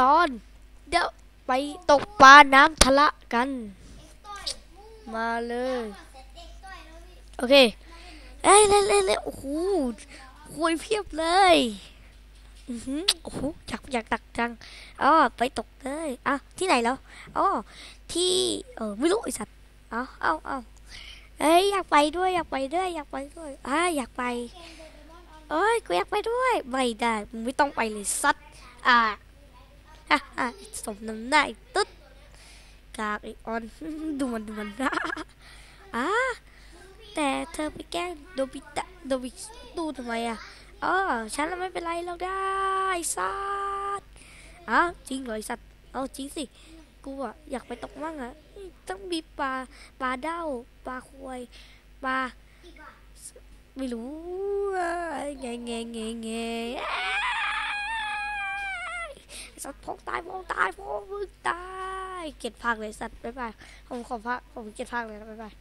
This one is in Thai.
ตอน เดี๋ยวไปตกปลาน้ำทะละกัน มาเลย โอเคเอ้ยเล่นเล่นเล่นโอ้โหคุยเพียบเลยอือหือโอ้โหอยากอยากตักจังอ๋อไปตกเลยอะที่ไหนแล้วอ๋อที่เออไม่รู้ไอสัตว์เอาเอาเอาเอ้ยอยากไปด้วยอยากไปด้วยอยากไปด้วยอ่าอยากไปเอ้ยกูอยากไปด้วยไม่ได้มึงไม่ต้องไปเลยสัตว์อ่า อะอะสมน้ำหน้าไอ้ตุ๊ดกากไอออน ดูมันดูมันอ่าแต่เธอไปแกล้งโดบิตะโดบิตูทำไมอะอ๋อฉันไม่เป็นไรหรอกได้สัตว์อ้าวจริงเหรอสัตว์เอาจริงสิกูอะอยากไปตกมั่งอะต้องมีปลาปลาเด้าปลาควายปลาไม่รู้อะแงแงแงแง สัตว์พองตายพองตายพองมึงตาย เกลียดพังเลยสัตว์บ๊ายบายผมขอพักผมเกลียดพังเลยนะบ๊ายบาย